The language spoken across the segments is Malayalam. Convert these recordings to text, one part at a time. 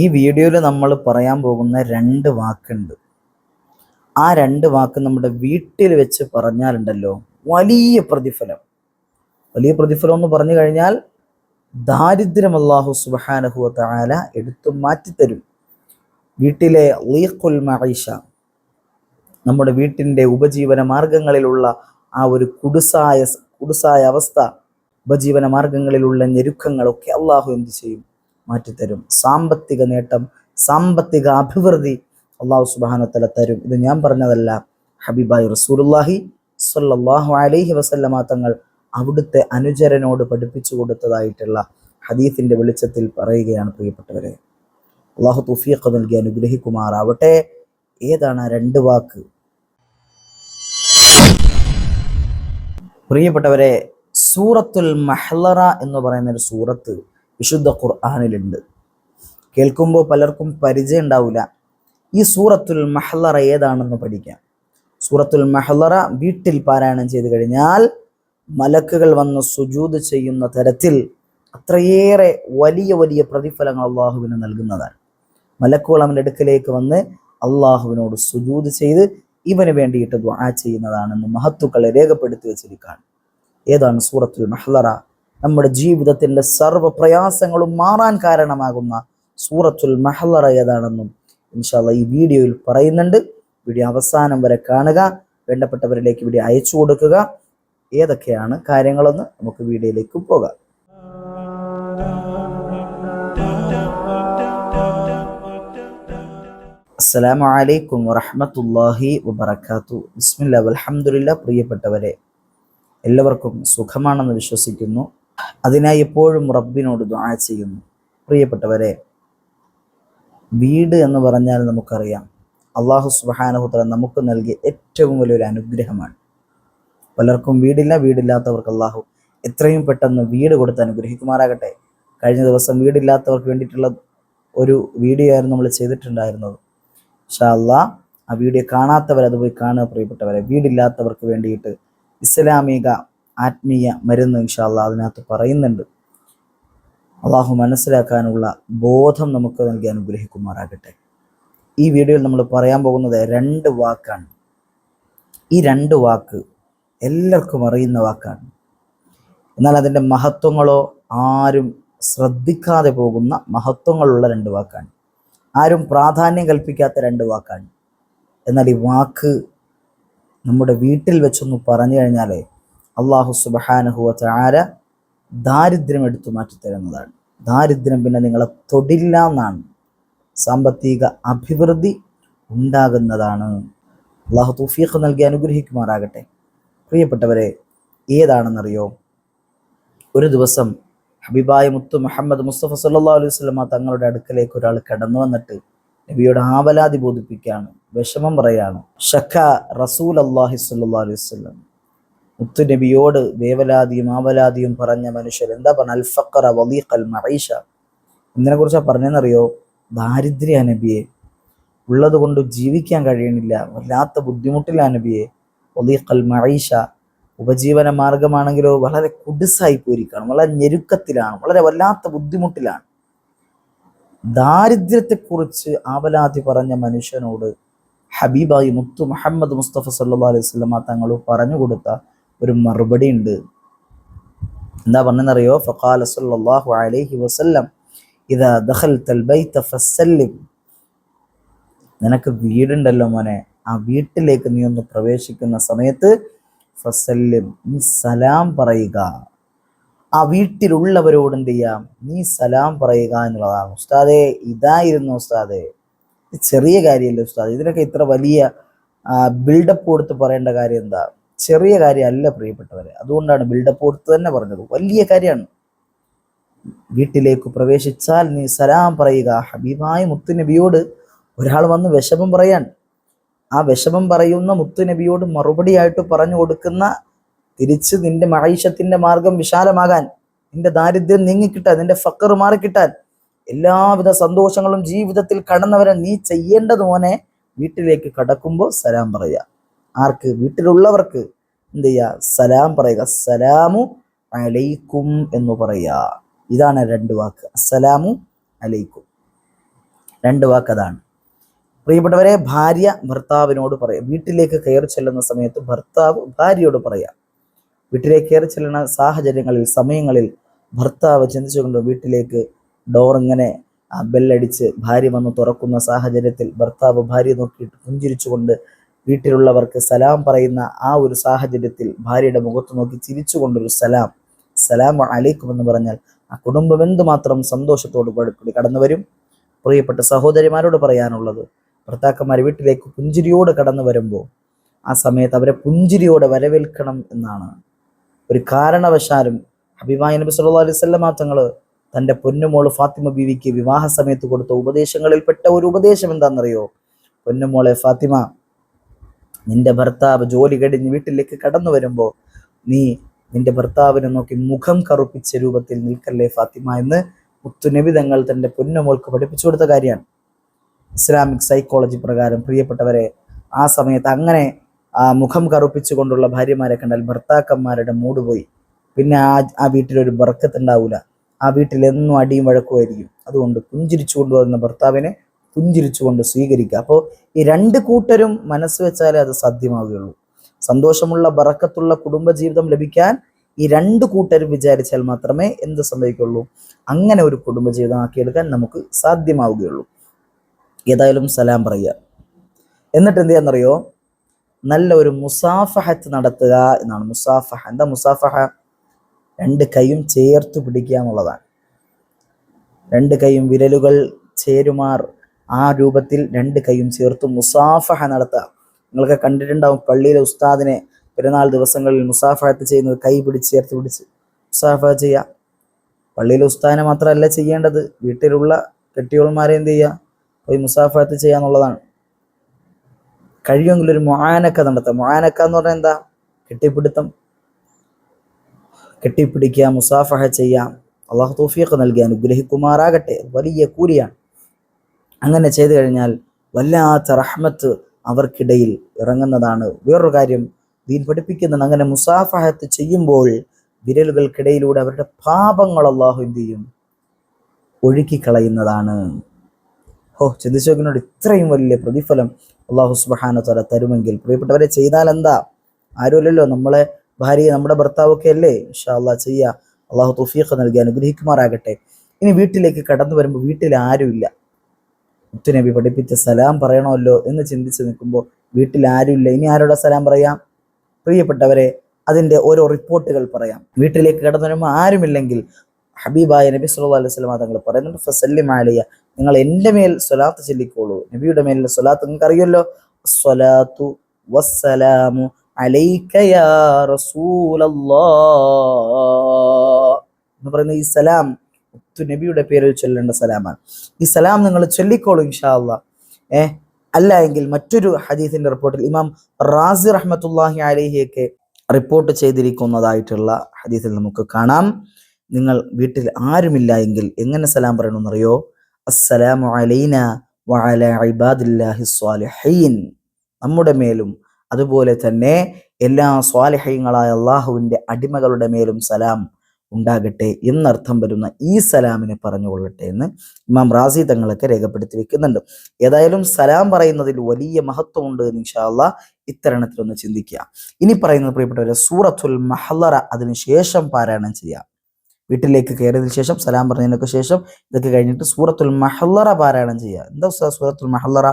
ഈ വീഡിയോയിൽ നമ്മൾ പറയാൻ പോകുന്ന രണ്ട് വാക്കുണ്ട്. ആ രണ്ട് വാക്ക് നമ്മുടെ വീട്ടിൽ വെച്ച് പറഞ്ഞാലുണ്ടല്ലോ വലിയ പ്രതിഫലം. വലിയ പ്രതിഫലം എന്ന് പറഞ്ഞു കഴിഞ്ഞാൽ ദാരിദ്ര്യം അള്ളാഹു സുബാനഹു താല എടുത്തു മാറ്റിത്തരും. വീട്ടിലെ ലീഖുൽ മഹീഷ നമ്മുടെ വീട്ടിന്റെ ഉപജീവന മാർഗങ്ങളിലുള്ള ആ ഒരു കുടുസായ കുടുസായ അവസ്ഥ ഉപജീവന മാർഗങ്ങളിലുള്ള ഞെരുക്കങ്ങളൊക്കെ അള്ളാഹു എന്ത് ചെയ്യും? മാറ്റിത്തരും. സാമ്പത്തിക നേട്ടം സാമ്പത്തിക അഭിവൃദ്ധി അള്ളാഹു സുബാനത്തല തരും. ഇത് ഞാൻ പറഞ്ഞതല്ല. ഹബീബായി റസൂലുല്ലാഹി സ്വല്ലല്ലാഹു അലൈഹി വസല്ലമ തങ്ങൾ അവിടുത്തെ അനുചരനോട് പഠിപ്പിച്ചു കൊടുത്തതായിട്ടുള്ള ഹദീഫിന്റെ വെളിച്ചത്തിൽ പറയുകയാണ് പ്രിയപ്പെട്ടവരെ. അള്ളാഹു തുഫീഖ് നൽകി അനുഗ്രഹിക്കുമാറാവട്ടെ. ഏതാണ് രണ്ട് വാക്ക്? പ്രിയപ്പെട്ടവരെ സൂറത്തുൽ മഹ്ലറ എന്ന് പറയുന്ന ഒരു സൂറത്ത് വിശുദ്ധ ഖുർആാനിലുണ്ട്. കേൾക്കുമ്പോൾ പലർക്കും പരിചയം ഉണ്ടാവില്ല. ഈ സൂറത്തുൽ മഹ്ലറ ഏതാണെന്ന് പഠിക്കാം. സൂറത്തുൽ മഹ്ലറ വീട്ടിൽ പാരായണം ചെയ്തു കഴിഞ്ഞാൽ മലക്കുകൾ വന്ന് സുജൂത് ചെയ്യുന്ന തരത്തിൽ അത്രയേറെ വലിയ വലിയ പ്രതിഫലങ്ങൾ അള്ളാഹുവിന് നൽകുന്നതാണ്. മലക്കുകൾ അവന്റെ അടുക്കലേക്ക് വന്ന് അള്ളാഹുവിനോട് സുജൂത് ചെയ്ത് ഇവന് വേണ്ടിയിട്ട് ദുആ ചെയ്യുന്നതാണെന്ന് മഹത്തുക്കളെ രേഖപ്പെടുത്തി വെച്ചിരിക്കുകയാണ്. ഏതാണ് സൂറത്തുൽ മഹ്ലറ? നമ്മുടെ ജീവിതത്തിന്റെ സർവ പ്രയാസങ്ങളും മാറാൻ കാരണമാകുന്ന സൂറത്തുൽ മഹലറ ഏതാണെന്നും ഇൻഷാല്ല ഈ വീഡിയോയിൽ പറയുന്നുണ്ട്. വീഡിയോ അവസാനം വരെ കാണുക. വേണ്ടപ്പെട്ടവരിലേക്ക് വീഡിയോ അയച്ചു കൊടുക്കുക. ഏതൊക്കെയാണ് കാര്യങ്ങളെന്ന് നമുക്ക് വീഡിയോയിലേക്ക് പോകാം. അസ്സലാമു അലൈക്കും വറഹമത്തല്ലാഹി വബർക്കാത്തു ബിസ്മില്ല അലഹമുല്ല പ്രിയപ്പെട്ടവരെ എല്ലാവർക്കും സുഖമാണെന്ന് വിശ്വസിക്കുന്നു. അതിനായി എപ്പോഴും റബ്ബിനോട് ദ്വാ ചെയ്യുന്നു. പ്രിയപ്പെട്ടവരെ വീട് എന്ന് പറഞ്ഞാൽ നമുക്കറിയാം. അള്ളാഹു സുബാനഹുത്തല നമുക്ക് നൽകിയ ഏറ്റവും വലിയൊരു അനുഗ്രഹമാണ്. പലർക്കും വീടില്ല വീടില്ലാത്തവർക്ക് അള്ളാഹു എത്രയും പെട്ടെന്ന് വീട് കൊടുത്ത് അനുഗ്രഹിക്കുമാറാകട്ടെ. കഴിഞ്ഞ ദിവസം വീടില്ലാത്തവർക്ക് വേണ്ടിയിട്ടുള്ള ഒരു വീഡിയോ ആയിരുന്നു നമ്മൾ ചെയ്തിട്ടുണ്ടായിരുന്നത്. പക്ഷേ അള്ളാ ആ വീഡിയോ കാണാത്തവർ അത് പോയി കാണുക പ്രിയപ്പെട്ടവരെ. വീടില്ലാത്തവർക്ക് വേണ്ടിയിട്ട് ഇസ്ലാമിക ആത്മീയ മരുന്ന് ഇൻഷാല്ല അതിനകത്ത് പറയുന്നുണ്ട്. അള്ളാഹു മനസ്സിലാക്കാനുള്ള ബോധം നമുക്ക് നൽകി അനുഗ്രഹിക്കുമാറാകട്ടെ. ഈ വീഡിയോയിൽ നമ്മൾ പറയാൻ പോകുന്നത് രണ്ട് വാക്കാണ്. ഈ രണ്ട് വാക്ക് എല്ലാവർക്കും അറിയുന്ന വാക്കാണ്. എന്നാൽ അതിന്റെ മഹത്വങ്ങളോ ആരും ശ്രദ്ധിക്കാതെ പോകുന്ന മഹത്വങ്ങളുള്ള രണ്ട് വാക്കാണ്. ആരും പ്രാധാന്യം കൽപ്പിക്കാത്ത രണ്ട് വാക്കാണ്. എന്നാൽ ഈ വാക്ക് നമ്മുടെ വീട്ടിൽ വെച്ചൊന്ന് പറഞ്ഞു കഴിഞ്ഞാലേ അള്ളാഹു സുബഹാനഹുവ ആര ദാരിദ്ര്യം എടുത്തു മാറ്റി തരുന്നതാണ് ദാരിദ്ര്യം പിന്നെ നിങ്ങളെ തൊടില്ല എന്നാണ്. സാമ്പത്തിക അഭിവൃദ്ധി ഉണ്ടാകുന്നതാണ്. അള്ളാഹു തൗഫീഖ് നൽകി അനുഗ്രഹിക്കുമാറാകട്ടെ. പ്രിയപ്പെട്ടവരെ ഏതാണെന്നറിയോ? ഒരു ദിവസം ഹബീബായ മുത്തു മുഹമ്മദ് മുസ്തഫ സല്ലാ അലൈഹി സ്വലമ തങ്ങളുടെ അടുക്കലേക്ക് ഒരാൾ കടന്നു വന്നിട്ട് നബിയോട് ആവലാതി ബോധിപ്പിക്കുകയാണ്. വിഷമം പറയാണ് ഷഖ റസൂൽ അള്ളാഹി സല്ലാ അലൈഹി സ്വലം മുത്തു നബിയോട് വേവലാതിയും ആവലാതിയും പറഞ്ഞ മനുഷ്യർ എന്താ പറഞ്ഞ? അൽഫക്കറ വലീഖൽ മറീഷ ഇതിനെ കുറിച്ച് പറഞ്ഞെന്നറിയോ? ദാരിദ്ര്യ നബിയെ. ഉള്ളത് കൊണ്ട് ജീവിക്കാൻ കഴിയണില്ല. വല്ലാത്ത ബുദ്ധിമുട്ടില്ല നബിയെ. വലീഖൽ മറീഷ ഉപജീവന മാർഗമാണെങ്കിലോ വളരെ കുടിസായി പോയിരിക്കുകയാണ്. വളരെ ഞെരുക്കത്തിലാണ്. വളരെ വല്ലാത്ത ബുദ്ധിമുട്ടിലാണ്. ദാരിദ്ര്യത്തെക്കുറിച്ച് ആവലാതി പറഞ്ഞ മനുഷ്യനോട് ഹബീബായി മുത്തു മുഹമ്മദ് മുസ്തഫ സല്ലാ അലൈഹി സ്വലമ തങ്ങൾ പറഞ്ഞു കൊടുത്ത ഒരു മറുപടി ഉണ്ട്. എന്താ പറഞ്ഞെന്നറിയോ ഫഖാല സല്ലല്ലാഹു അലൈഹി വസല്ലം ഇതാ ദഖൽത ബൈത ഫസല്ലിം നിനക്ക് വീടുണ്ടല്ലോ മോനെ. ആ വീട്ടിലേക്ക് നീ ഒന്ന് പ്രവേശിക്കുന്ന സമയത്ത് ഫസല്ലിം നീ സലാം പറയുക. ആ വീട്ടിലുള്ളവരോട് എന്ത് ചെയ്യാം? നീ സലാം പറയുക എന്നുള്ളതാണ്. ഉസ്താദേ ഇതായിരുന്നു ഉസ്താദേ. ചെറിയ കാര്യമല്ലേ ഉസ്താദ്? ഇതിനൊക്കെ ഇത്ര വലിയ ബിൽഡപ്പ് കൊടുത്ത് പറയേണ്ട കാര്യം എന്താ? ചെറിയ കാര്യമല്ല പ്രിയപ്പെട്ടവരെ. അതുകൊണ്ടാണ് ബിൽഡപ്പ് കൊടുത്ത് തന്നെ പറഞ്ഞത്. വലിയ കാര്യമാണ്. വീട്ടിലേക്ക് പ്രവേശിച്ചാൽ നീ സലാം പറയുക. ഹബീബായ മുത്തുനബിയോട് ഒരാൾ വന്ന് വിഷമം പറയാൻ ആ വിഷമം പറയുന്ന മുത്തുനബിയോട് മറുപടിയായിട്ട് പറഞ്ഞു കൊടുക്കുന്ന തിരിച്ച് നിന്റെ മഹീഷത്തിന്റെ മാർഗം വിശാലമാകാൻ നിന്റെ ദാരിദ്ര്യം നീങ്ങിക്കിട്ടാൻ നിന്റെ ഫക്കർ മാറിക്കിട്ടാൻ എല്ലാവിധ സന്തോഷങ്ങളും ജീവിതത്തിൽ കടന്നവരെ നീ ചെയ്യേണ്ടത് മോനെ വീട്ടിലേക്ക് കടക്കുമ്പോൾ സലാം പറയുക. ആർക്ക്? വീട്ടിലുള്ളവർക്ക് എന്ത് ചെയ്യുക? സലാം പറയുക. സലാമു അലൈക്കും എന്ന് പറയുക. ഇതാണ് രണ്ട് വാക്ക്. അസ്സലാമു അലൈക്കും രണ്ട് വാക്ക് അതാണ്. പ്രിയപ്പെട്ടവരെ ഭാര്യ ഭർത്താവിനോട് പറയാം വീട്ടിലേക്ക് കയറി ചെല്ലുന്ന സമയത്ത് ഭർത്താവ് ഭാര്യയോട് പറയാം വീട്ടിലേക്ക് കയറി ചെല്ലുന്ന സാഹചര്യങ്ങളിൽ സമയങ്ങളിൽ ഭർത്താവ് ചിന്തിച്ചുകൊണ്ട് വീട്ടിലേക്ക് ഡോർ ഇങ്ങനെ ബെല്ലടിച്ച് ഭാര്യ വന്ന് തുറക്കുന്ന സാഹചര്യത്തിൽ ഭർത്താവ് ഭാര്യ നോക്കിയിട്ട് പുഞ്ചിരിച്ചുകൊണ്ട് വീട്ടിലുള്ളവർക്ക് സലാം പറയുന്ന ആ ഒരു സാഹചര്യത്തിൽ ഭാര്യയുടെ മുഖത്ത് നോക്കി ചിരിച്ചുകൊണ്ടൊരു സലാം. സലാം അലൈക്കും എന്ന് പറഞ്ഞാൽ ആ കുടുംബം എന്തുമാത്രം സന്തോഷത്തോടു കൂടി കടന്നു വരും? പ്രിയപ്പെട്ട സഹോദരിമാരോട് പറയാനുള്ളത് ഭർത്താക്കന്മാർ വീട്ടിലേക്ക് പുഞ്ചിരിയോട് കടന്നു വരുമ്പോൾ ആ സമയത്ത് അവരെ പുഞ്ചിരിയോടെ വരവേൽക്കണം എന്നാണ്. ഒരു കാരണവശാലും അഭിമാനി നബി സല്ലാ അലൈഹി വസല്ലമ തങ്ങൾ തന്റെ പൊന്നുമോൾ ഫാത്തിമ ബീവിക്ക് വിവാഹ സമയത്ത് കൊടുത്ത ഉപദേശങ്ങളിൽപ്പെട്ട ഒരു ഉപദേശം എന്താണെന്നറിയോ? പൊന്നുമോളെ ഫാത്തിമ നിന്റെ ഭർത്താവ് ജോലി കഴിഞ്ഞ് വീട്ടിലേക്ക് കടന്നു വരുമ്പോൾ നീ നിന്റെ ഭർത്താവിനെ നോക്കി മുഖം കറുപ്പിച്ച രൂപത്തിൽ നിൽക്കല്ലേ ഫാത്തിമ എന്ന് മുത്തുനബി തങ്ങൾ തന്റെ പൊന്നുമോൾക്ക് പഠിപ്പിച്ചു കൊടുത്ത കാര്യമാണ്. ഇസ്ലാമിക് സൈക്കോളജി പ്രകാരം പ്രിയപ്പെട്ടവരെ ആ സമയത്ത് അങ്ങനെ ആ മുഖം കറുപ്പിച്ചുകൊണ്ടുള്ള ഭാര്യമാരെ കണ്ടാൽ ഭർത്താക്കന്മാരുടെ മൂട് പോയി. പിന്നെ ആ ആ വീട്ടിലൊരു ബർക്കത്ത് ഉണ്ടാവില്ല ആ വീട്ടിൽ എന്നും അടിയും വഴക്കുമായിരിക്കും. അതുകൊണ്ട് പുഞ്ചിരിച്ചു കൊണ്ടുവരുന്ന ഭർത്താവിനെ പുഞ്ചിരിച്ചുകൊണ്ട് സ്വീകരിക്കുക. അപ്പോൾ ഈ രണ്ട് കൂട്ടരും മനസ്സ് വെച്ചാലേ അത് സാധ്യമാവുകയുള്ളൂ. സന്തോഷമുള്ള ബറക്കത്തുള്ള കുടുംബജീവിതം ലഭിക്കാൻ ഈ രണ്ട് കൂട്ടരും വിചാരിച്ചാൽ മാത്രമേ എന്ത് സംഭവിക്കുള്ളൂ അങ്ങനെ ഒരു കുടുംബജീവിതം ആക്കിയെടുക്കാൻ നമുക്ക് സാധ്യമാവുകയുള്ളൂ. ഏതായാലും സലാം പറയുക. എന്നിട്ട് എന്ത് ചെയ്യാന്നറിയോ? നല്ല ഒരു മുസാഫഹത്ത് നടത്തുക എന്നാണ് മുസാഫഹ. എന്താ മുസാഫഹ? രണ്ട് കൈയും ചേർത്ത് പിടിക്കുക എന്നുള്ളതാണ്. രണ്ട് കൈയും വിരലുകൾ ചേരുമാർ ആ രൂപത്തിൽ രണ്ട് കൈയും ചേർത്ത് മുസാഫഹ നടത്തുക. നിങ്ങളൊക്കെ കണ്ടിട്ടുണ്ടാവും പള്ളിയിലെ ഉസ്താദിനെ പെരുന്നാൾ ദിവസങ്ങളിൽ മുസാഫഹത്ത് ചെയ്യുന്നത് കൈ പിടിച്ച് ചേർത്ത് പിടിച്ച് മുസാഫ ചെയ്യുക. പള്ളിയിലെ ഉസ്താദിനെ മാത്രമല്ല ചെയ്യേണ്ടത് വീട്ടിലുള്ള കെട്ടിയോൾമാരെ എന്ത് ചെയ്യുക? പോയി മുസാഫഹത്ത് ചെയ്യാന്നുള്ളതാണ് കഴിയുമെങ്കിൽ ഒരു മൊഹാനക്ക നടത്തുക. മൊഹാനക്ക എന്ന് പറഞ്ഞാൽ എന്താ? കെട്ടിപ്പിടുത്തം. കെട്ടിപ്പിടിക്കുക മുസാഫഹ ചെയ്യാം അള്ളാഹു തോഫിയൊക്കെ നൽകി അനുഗ്രഹിക്കുമാറാകട്ടെ. വലിയ കൂലിയാണ്. അങ്ങനെ ചെയ്തു കഴിഞ്ഞാൽ വല്ലാത്ത റഹ്മത്ത് അവർക്കിടയിൽ ഇറങ്ങുന്നതാണ്. വേറൊരു കാര്യം ദീൻ പഠിപ്പിക്കുന്നത് അങ്ങനെ മുസാഫഹത്ത് ചെയ്യുമ്പോൾ വിരലുകൾക്കിടയിലൂടെ അവരുടെ പാപങ്ങൾ അള്ളാഹു എന്ത് ചെയ്യും? ഒഴുക്കിക്കളയുന്നതാണ്. ഓ ചിന്തിച്ചോക്കിനോട് ഇത്രയും വലിയ പ്രതിഫലം അള്ളാഹു സുബഹാന തല തരുമെങ്കിൽ പ്രിയപ്പെട്ടവരെ ചെയ്താൽ എന്താ? ആരുമല്ലല്ലോ നമ്മളെ ഭാര്യ നമ്മുടെ ഭർത്താവൊക്കെ അല്ലേ? ഇൻഷാ അള്ളാഹ് ചെയ്യുക അള്ളാഹു തുഫീഖ് നൽകി അനുഗ്രഹിക്കുമാറാകട്ടെ. ഇനി വീട്ടിലേക്ക് കടന്നു വരുമ്പോൾ വീട്ടിൽ ആരുമില്ല. മുത്തുനബി പഠിപ്പിച്ച സലാം പറയണമല്ലോ എന്ന് ചിന്തിച്ച് നിൽക്കുമ്പോൾ വീട്ടിൽ ആരുമില്ല. ഇനി ആരോടെ സലാം പറയാം? പ്രിയപ്പെട്ടവരെ അതിന്റെ ഓരോ റിപ്പോർട്ടുകൾ പറയാം. വീട്ടിലേക്ക് കടന്നു വരുമ്പോൾ ആരുമില്ലെങ്കിൽ ഹബീബായ നബി സല്ലല്ലാഹു അലൈഹി വസല്ലം തങ്ങൾ പറയുന്നുണ്ട് ഫസല്ലിം ആലിയ നിങ്ങൾ എന്റെ മേൽ സ്വലാത്ത് ചൊല്ലിക്കോളൂ. നബിയുടെ മേൽ സ്വലാത്ത് നിങ്ങൾക്ക് അറിയല്ലോ സ്വലാത്തു വസ്സലാമു അലൈക യാ റസൂലല്ലാഹ് എന്ന് പറയുന്ന ഈ സലാം മുത്തു നബിയുടെ പേരിൽ ചൊല്ലേണ്ട സലാമാണ്. ഈ സലാം നിങ്ങൾ ചൊല്ലിക്കോളൂ ഇൻഷാ അള്ളാഹ് ഏ? അല്ല എങ്കിൽ മറ്റൊരു ഹദീസിന്റെ റിപ്പോർട്ടിൽ ഇമാം റാസി റഹ്മത്തുല്ലാഹി അലഹിയൊക്കെ റിപ്പോർട്ട് ചെയ്തിരിക്കുന്നതായിട്ടുള്ള ഹദീസിൽ നമുക്ക് കാണാം. നിങ്ങൾ വീട്ടിൽ ആരുമില്ല എങ്കിൽ എങ്ങനെ സലാം പറയണമെന്നറിയോ? അസ്സലാമു അലൈന ഇബാദില്ലാഹി സ്വാലിഹീൻ. നമ്മുടെ മേലും അതുപോലെ തന്നെ എല്ലാ സ്വാലിഹീങ്ങളായ അള്ളാഹുവിന്റെ അടിമകളുടെ മേലും സലാം ഉണ്ടാകട്ടെ എന്നർത്ഥം വരുന്ന ഈ സലാമിനെ പറഞ്ഞുകൊള്ളട്ടെ എന്ന് ഇമാം റാസി തങ്ങളൊക്കെ രേഖപ്പെടുത്തി വെക്കുന്നുണ്ട്. ഏതായാലും സലാം പറയുന്നതിൽ വലിയ മഹത്വമുണ്ട് എന്ന് ഇൻഷാല്ല ഇത്തരണത്തിൽ ഒന്ന് ചിന്തിക്കുക. ഇനി പറയുന്നത് പ്രിയപ്പെട്ടവരെ സൂറത്തുൽ മഹലറ അതിനുശേഷം പാരായണം ചെയ്യാം. വീട്ടിലേക്ക് കയറിയതിനു ശേഷം സലാം പറഞ്ഞതിനൊക്കെ ശേഷം ഇതൊക്കെ കഴിഞ്ഞിട്ട് സൂറത്തുൽ മഹല്ലറ പാരായണം ചെയ്യുക. എന്താ സൂറത്തുൽ മഹല്ലറ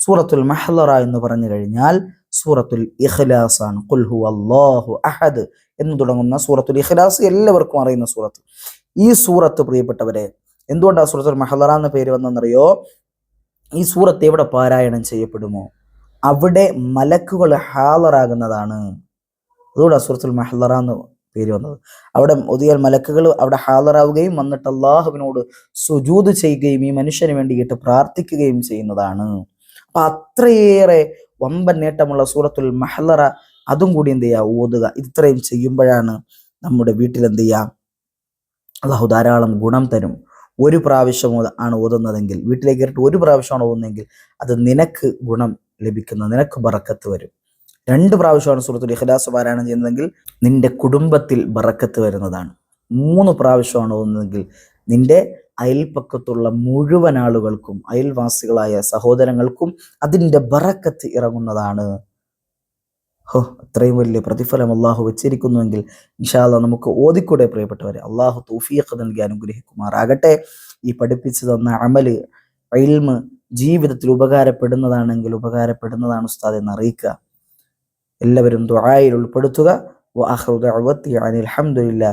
സൂറത്തുൽ മഹല്ലറ എന്ന് പറഞ്ഞു കഴിഞ്ഞാൽ സൂറത്തുൽ ഇഖ്ലാസ് ആണ് ഖുൽ അള്ളാഹു അഹദ് എന്ന് തുടങ്ങുന്ന സൂറത്തുൽ ഇഖ്ലാസ് എല്ലാവർക്കും അറിയുന്ന സൂറത്ത്. ഈ സൂറത്ത് പ്രിയപ്പെട്ടവരെ എന്തുകൊണ്ടാണ് സൂറത്തുൽ മഹല്ലറ എന്ന പേര് വന്നെന്നറിയോ ഈ സൂറത്ത് എവിടെ പാരായണം ചെയ്യപ്പെടുമോ? അവിടെ മലക്കുകൾ ഹാലറാകുന്നതാണ് അതുകൊണ്ടാണ് സൂറത്തുൽ മഹല്ലറ എന്ന് പേര് വന്നത്. അവിടെ ഒതിയാൽ മലക്കുകൾ അവിടെ ഹാളറാവുകയും വന്നിട്ട് അള്ളാഹുവിനോട് സുജൂത് ചെയ്യുകയും ഈ മനുഷ്യന് വേണ്ടിയിട്ട് പ്രാർത്ഥിക്കുകയും ചെയ്യുന്നതാണ്. അപ്പൊ അത്രയേറെ വമ്പൻ നേട്ടമുള്ള സൂറത്തുൽ മഹലറ അതും കൂടി എന്ത് ചെയ്യുക ഓതുക. ഇത്രയും ചെയ്യുമ്പോഴാണ് നമ്മുടെ വീട്ടിൽ എന്ത് ചെയ്യുക അള്ളാഹു ധാരാളം ഗുണം തരും. ഒരു പ്രാവശ്യം ആണ് ഓതുന്നതെങ്കിൽ വീട്ടിലേക്ക് കയറിയിട്ട് ഒരു പ്രാവശ്യമാണ് ഓതുന്നതെങ്കിൽ അത് നിനക്ക് ഗുണം ലഭിക്കുന്ന നിനക്ക് ബറക്കത്ത് വരും. രണ്ട് പ്രാവശ്യമാണ് സൂറത്തുൽ ഇഖ്ലാസ് പാരായണം ചെയ്യുന്നതെങ്കിൽ നിന്റെ കുടുംബത്തിൽ ബറക്കത്ത് വരുന്നതാണ്. മൂന്ന് പ്രാവശ്യമാണ് ഓതുന്നതെങ്കിൽ നിന്റെ അയൽപ്പക്കത്തുള്ള മുഴുവൻ ആളുകൾക്കും അയൽവാസികളായ സഹോദരങ്ങൾക്കും അതിന്റെ ബറക്കത്ത് ഇറങ്ങുന്നതാണ്. ഹോ അത്രയും വലിയ പ്രതിഫലം അള്ളാഹു വെച്ചിരിക്കുന്നുവെങ്കിൽ ഇൻഷാല്ല നമുക്ക് ഓതിക്കൂടെ പ്രിയപ്പെട്ടവരെ. അള്ളാഹു തൗഫീഖ് നൽകി അനുഗ്രഹിക്കുമാറാകട്ടെ. ഈ പഠിപ്പിച്ചു തന്ന അമൽ അയിൽമ് ജീവിതത്തിൽ ഉപകാരപ്പെടുന്നതാണെങ്കിൽ ഉപകാരപ്പെടുന്നതാണ് ഉസ്താദ് എന്ന് അറിയിക്കുക. എല്ലാവരും ദുആയിൽ ഉൾപ്പെടുത്തുക. വഅഖിറു വലൈക്കും അനിൽ ഹംദുലില്ലാ